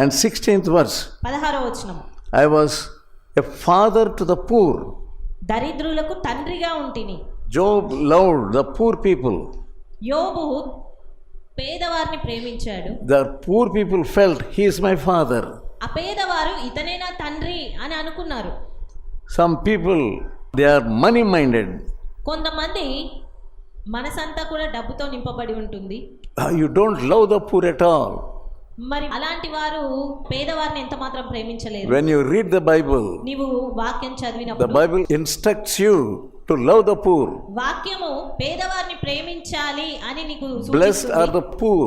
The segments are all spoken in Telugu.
And 16th verse పదహారో వచనం I was a father to the poor. దరిద్రులకు తండ్రిగా ఉంటిని Job loved the poor people. యోబు పేదవారిని ప్రేమించాడు The poor people felt, He is my father. ఆ పేదవారు ఇతనే నా తండ్రి అని అనుకున్నారు Some people, they are money minded. కొంతమంది మనసంతా కూడా డబ్బుతో నింపబడి ఉంటుంది You don't love the poor at all. మరి అలాంటి వారు పేదవారిని ఎంత మాత్రం ప్రేమించలేరు When you read the Bible, నీవు వాక్యం the చదివినప్పుడు Bible instructs you to love the poor. వాక్యము పేదవారిని ప్రేమించాలి అని నీకు Blessed are the poor.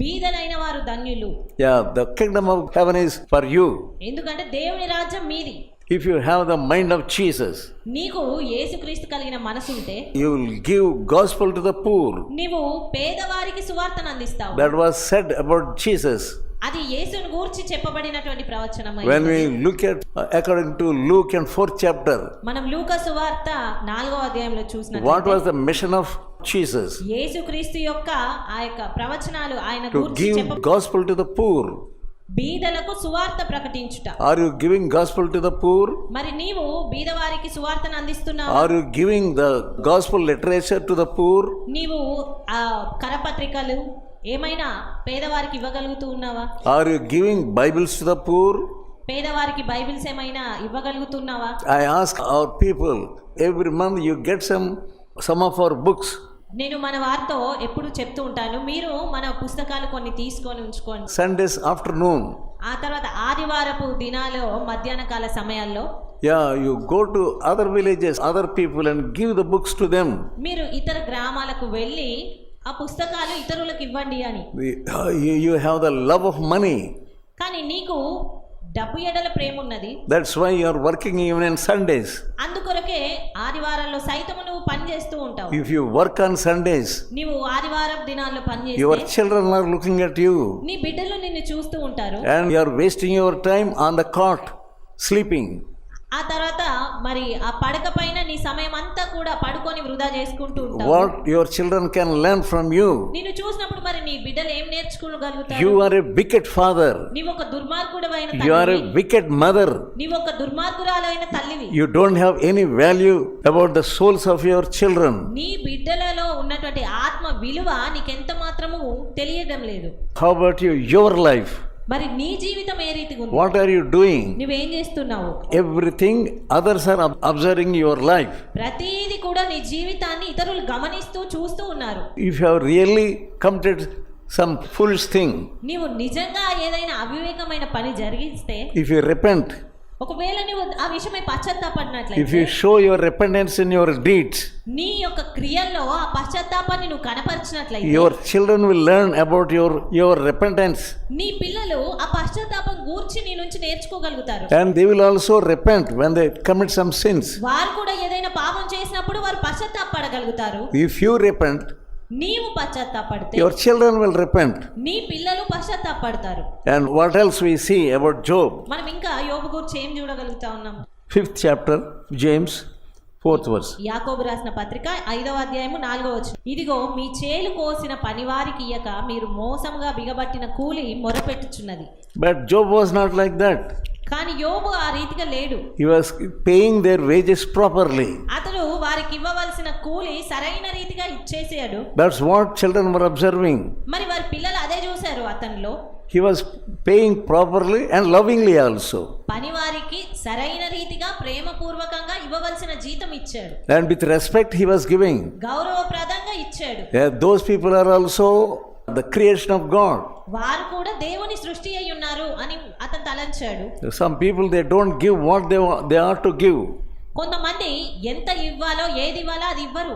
బీదలైన వారు ధన్యులు Yeah, the kingdom of heaven is for you. ఎందుకంటే దేవుని రాజ్యం మీది If you have the mind of Jesus, నీకు యేసుక్రీస్తు కలిగిన మనసుంటే you will give gospel to the poor. నీవు పేదవారికి సువార్తను అందిస్తావు That was said about Jesus. అది యేసుని గూర్చి చెప్పబడినటువంటి ప్రవచనం When we look at, uh, according to Luke and fourth chapter, మనం లూక సువార్త నాలుగో అధ్యాయంలో what చూసినట్లయితే was the mission of Jesus? యేసుక్రీస్తు యొక్క ఆ యొక్క ప్రవచనాలు ఆయన To గూర్చి give చెప్ప gospel to the poor. బీదలకు సువార్త ప్రకటించుట. Are you giving gospel to the poor మరి నీవు బీద వారికి సువార్తను అందిస్తున్నావు? Are you giving the gospel literature to the poor నీవు ఆ కరపత్రికలు ఏమైనా పేదవారికి ఇవ్వగలుగుతూ ఉన్నావా? Are you giving Bibles to the poor పేదవారికి బైబిల్స్ ఏమైనా ఇవ్వగలుగుతున్నావా? I ask our people every month you get some some of our books నేను మన వారితో ఎప్పుడు చెప్తూ ఉంటాను. మీరు మన పుస్తకాలు కొన్ని తీసుకొని ఉంచుకోండి. సండేస్ ఆఫ్టర్నూన్ ఆ తర్వాత ఆదివారపు దినాలో మధ్యాహ్న కాల సమయాల్లో yeah you go to other villages other people and give the books to them మీరు ఇతర గ్రామాలకు వెళ్ళి ఆ పుస్తకాలు ఇతరులకు ఇవ్వండి అని. You have the love of money కానీ నీకు డబ్బు ఎడల ప్రేమ ఉన్నది that's why you are working even in Sundays అందుకొరకే ఆదివారాల్లో సైతం నువ్వు పని చేస్తూ ఉంటావు. If you work on Sundays నీవు ఆదివారం దినాల్లో పని చేస్తే your children are looking at you నీ బిడ్డలు నిన్ను చూస్తూ ఉంటారు. And you are wasting your time on the cot sleeping ఆ తర్వాత మరి ఆ పడక పైన నీ సమయం అంతా కూడా పడుకొని వృధా చేసుకుంటూ ఉంటావు. What your children can learn from you నిన్ను చూసినప్పుడు నీ బిడ్డలు ఏం నేర్చుకోగలుగుతారు You are a wicked father. నీవు ఒక దుర్మార్గుడు అయిన You are a తల్లివి wicked mother. నీవు ఒక దుర్మార్గురాలు అయిన తల్లివి You don't have any value about the souls of your children. నీ బిడ్డలలో ఉన్నటువంటి ఆత్మ విలువ నీకెంత మాత్రము తెలియడం లేదు How about you, your life? మరి నీ జీవితం ఏ రీతిగా ఉంది? వాట్ ఆర్ యు డూయింగ్ నువ్వు ఏం చేస్తున్నావు everything others are observing your life ప్రతిదీ కూడా నీ జీవితాన్ని ఇతరులు గమనిస్తూ చూస్తూ ఉన్నారు. If you really complete some full thing నీవు నిజంగా ఏదైనా అవివేకమైన పని జరిగిస్తే ఇఫ్ యు రిపెంట్ ఒకవేళ ఆ విషయమై పశ్చాత్తాపడినట్లయితే if you show your repentance in your deeds నీ యొక్క క్రియల్లో ఆ పశ్చాత్తాపాన్ని నువ్వు కనపరిచినట్లయితే your children will learn about your your repentance నీ పిల్లలు ఆ పశ్చాత్తాపం గూర్చి నీ నుంచి నేర్చుకోగలుగుతారు. And they will also repent when they commit some sins వారు కూడా ఏదైనా పాపం చేసినప్పుడు వారు పశ్చాత్తాపడగలుగుతారు. ఇఫ్ యు రిపెంట్ నీవు పశ్చాత్తాపడితే your children will repent. నీ పిల్లలు పశ్చాత్తాపడతారు And what else we see about Job? మనం ఇంకా యోబు గురించి ఏం చూడగలుగుతా ఉన్నాం Fifth chapter, James, fourth verse. యాకోబు రాసిన పత్రిక ఐదవ అధ్యాయము నాలుగవ వచ్చిన ఇదిగో మీ చేలు కోసిన పనివారికి ఇయ్యక మీరు మోసముగా బిగబట్టిన కూలి మొరపెట్టుచున్నది But Job was not like that. కానీ యోబు ఆ రీతిగా లేడు. He was paying their wages properly అతను వారికి ఇవ్వవలసిన కూలి సరైన రీతిగా ఇచ్చేసాడు. That's what children were observing మరి వారి పిల్లలు అదే చూశారు అతనిలో. He was paying properly and lovingly also పని వారికి సరైన రీతిగా ప్రేమపూర్వకంగా ఇవ్వవలసిన జీతం ఇచ్చాడు. And with respect he was giving గౌరవప్రదంగా ఇచ్చాడు. Those people are also the creation of God. వారు కూడా దేవుని సృష్టి అయి ఉన్నారు అని అతను తలంచాడు Some people, they don't give what they, wa- they are to give. కొంతమంది ఎంత ఇవ్వాలో ఏది ఇవ్వాలో అది ఇవ్వరు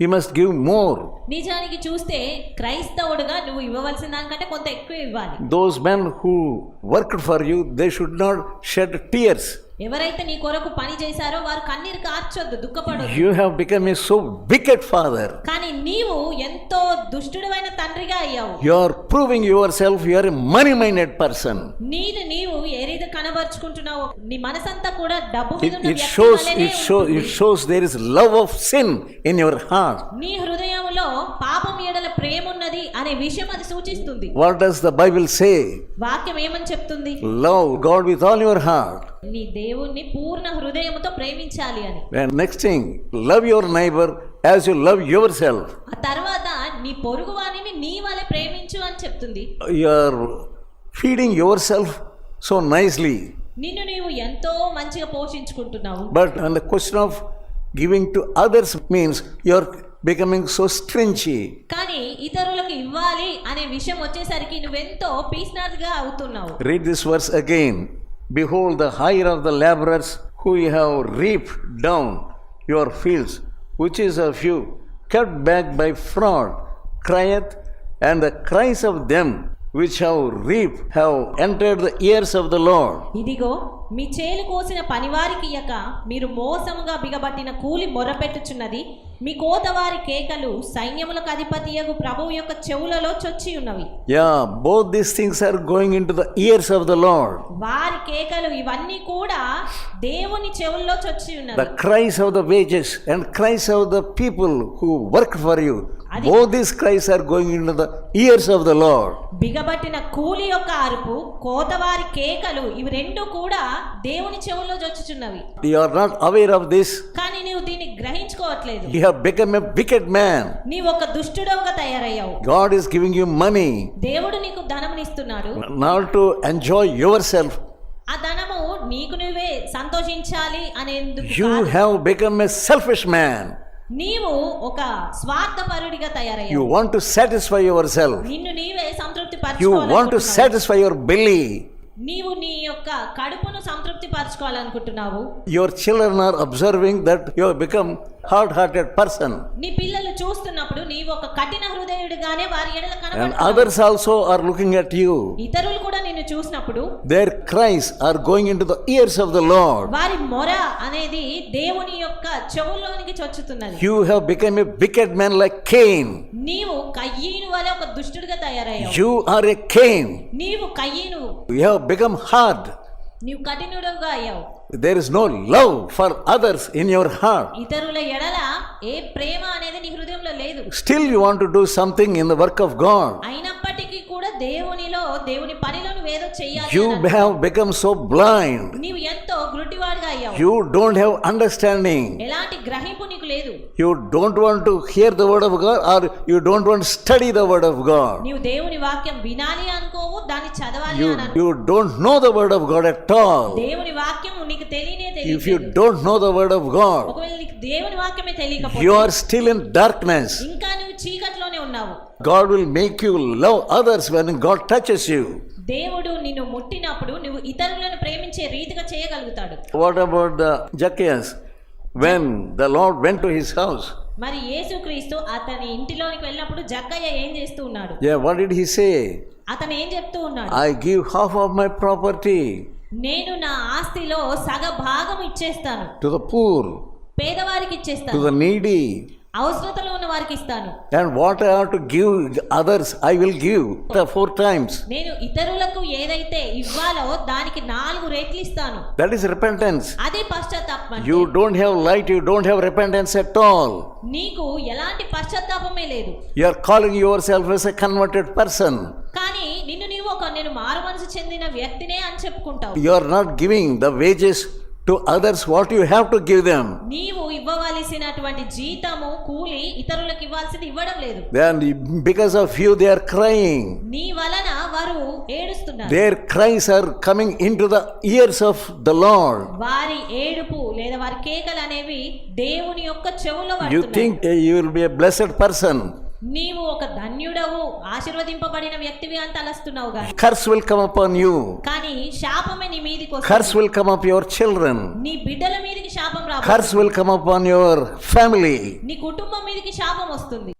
you must give more. నిజానికి చూస్తే క్రైస్తవుడుగా నువ్వు ఇవ్వవలసిన దానికంటే కొంత ఎక్కువ ఇవ్వాలి Those men who worked for you, they should not shed tears. ఎవరైతే నీ కొరకు పని చేశారో వారు కన్నీరు కార్చొద్దు దుఃఖపడొద్దు You have become a so wicked father. కానీ నీవు ఎంతో దుష్టుడైన తండ్రిగా అయ్యావు You are proving yourself you are a money minded person. నీను నీవు ఏ రీతి కనబరుచుకుంటున్నావు నీ మనసంతా కూడా డబ్బు మీద It, ఉన్న it వ్యక్తి shows వలెనే it shows ఉంటుంది. it shows there is love heart. నీ హృదయంలో పాపం ఎడల ప్రేమ ఉన్నది అనే విషయం అది సూచిస్తుంది What does the Bible say? వాక్యం ఏమని చెప్తుంది Love God with all your heart. నీ దేవుణ్ణి పూర్ణ హృదయంతో ప్రేమించాలి అని And next thing, love your neighbor as you love yourself. ఆ తర్వాత నీ పొరుగు వారిని నీ వలె ప్రేమించు అని చెప్తుంది You are feeding yourself so nicely. నిన్ను నీవు ఎంతో మంచిగా పోషించుకుంటున్నావు But on the question of giving to others means you are becoming so stringy. కానీ ఇతరులకు ఇవ్వాలి అనే విషయం వచ్చేసరికి నువ్వెంతో పీస్నాథ్గా అవుతున్నావు Read this verse again. Behold, the hire of the laborers who you have reaped down your fields, which is of you, kept back by fraud, crieth, and the cries of them which have reap have entered the ears of the lord ఇదిగో మీ చేలు కోసిన పనివారికి యక మీరు మోసముగా బిగబట్టిన కూలి మొరపెట్టుచున్నది. మీ కోతవారి కేకలు సైన్యములకు అధిపతి యగు యొక్క చెవులలో చొచ్చి ఉన్నవి. Yeah both this things are going into the ears of the lord వారి కేకలు ఇవన్నీ కూడా దేవుని చెవుల్లో చొచ్చి ఉన్నవి. Cries of the wages and cries of the people who work for you both this cries are going into the ears of the lord బిగబట్టిన కూలి యొక్క అరుపు కోతవారి కేకలు ఇవి రెండు కూడా దేవుని చెవుల్లో చొచ్చుచున్నవి. You are not aware of this కానీ నీవు దీన్ని గ్రహించుకోవట్లేదు. You have become a wicked man. నీవు ఒక దుష్టుడవుగా తయారయ్యావు God is giving you money దేవుడు నీకు ధనమునిస్తున్నాడు not to enjoy yourself. ఆ ధనము నీకు నువ్వే సంతోషించాలి అనేందుకు You కాదు. have become a selfish man. నీవు ఒక స్వార్థపరుడిగా You తయారయ్యావు want to satisfy yourself. నిన్ను నీవే సంతృప్తి You want to పరచుకోవాలనుకుంటున్నావు satisfy your belly. నీవు నీ యొక్క కడుపును సంతృప్తి పరచుకోవాలనుకుంటున్నావు your children are observing that you become hard hearted person నీ పిల్లలు చూస్తున్నప్పుడు నీవు ఒక కఠిన హృదయుడిగానే వారి ఎడల కనబడుతున్నావు. Others also are looking at you ఇతరులు కూడా నిన్ను చూసినప్పుడు their cries are going into the ears of the lord వారి మొర అనేది దేవుని యొక్క చెవుల్లోనికి చొచ్చుతున్నది. You have become a wicked man like Cain నీవు కయ్యీను వలె ఒక దుష్టుడిగా తయారయ్యావు. యు ఆర్ ఎ కేయిన్ నీవు కయ్యీను యు హావ్ become hard. నీవు కఠినుడుగా అయ్యావు There is no love for others in your heart. ఇతరుల ఎడల ఏ ప్రేమ అనేది నీ హృదయంలో లేదు Still, you want to do something in the work of God. అయినప్పటికీ కూడా దేవునిలో దేవుని పనిలో నువ్వేదో చెయ్యాలి You అని have become so blind. నీవు ఎంతో గ్రుడ్డివాడిగా అయ్యావు You don't have understanding. ఎలాంటి గ్రహింపు నీకు లేదు You don't want to hear the word of God or you don't want to study the word of God. నీవు దేవుని వాక్యం వినాలి అనుకోవు దాన్ని చదవాలి You, అని అనుకో you don't know the word of God at all. దేవుని వాక్యం నీకు తెలియనే If you తెలియదు don't know the word of God, ఒకవేళ నీకు దేవుని వాక్యమే you తెలియకపోతే are still in darkness. ఇంకా నువ్వు చీకట్లోనే ఉన్నావు God will make you love others when God touches you. దేవుడు నిన్ను ముట్టినప్పుడు నువ్వు ఇతరులను ప్రేమించే రీతిగా చేయగలుగుతాడు What about the Zacchaeus? When the Lord went to his house, మరి యేసుక్రీస్తు అతని ఇంటిలోనికి వెళ్ళినప్పుడు జక్కయ్య ఏం చేస్తూ ఉన్నాడు yeah, what did he say? అతను ఏం చెప్తూ ఉన్నాడు I give half of my property నేను నా ఆస్తిలో సగ భాగం ఇచ్చేస్తాను to the poor, పేదవారికి to ఇచ్చేస్తాను the needy, అవసరతలో ఉన్న వారికి ఇస్తాను. And what I have to give others I will give the four times నేను ఇతరులకు ఏదైతే ఇవ్వాలో దానికి నాలుగు రెట్లు ఇస్తాను. దట్ ఇస్ రిపెంటెన్స్ అదే పశ్చాత్తాపం you don't have light you don't have repentance at all నీకు ఎలాంటి పశ్చాత్తాపమే లేదు. You are calling your self as a converted person కానీ నిన్ను నీవు ఒక నేను మారు మనసు చెందిన వ్యక్తినే అని చెప్పుకుంటావు. You are not giving the wages to others what you have to give them. నీవు ఇవ్వవలసినటువంటి జీతము కూలి ఇతరులకు ఇవ్వాల్సింది ఇవ్వడం లేదు Then, because of you, they are crying. నీ వలన వారు ఏడుస్తున్నారు Their cries are coming into the ears of the Lord. వారి ఏడుపు లేదా వారి కేకలు అనేవి దేవుని యొక్క చెవులో think uh, you will be a blessed person. నీవు ఒక ధన్యుడవు ఆశీర్వదింపబడిన వ్యక్తివి అని తలస్తున్నావు గాని Curse will come upon you. కానీ శాపమే నీ మీదికి వస్తుంది Curse will come up your children. నీ బిడ్డల మీదికి శాపం రాబోతుంది Curse will come upon your family. నీ కుటుంబం మీదికి శాపం వస్తుంది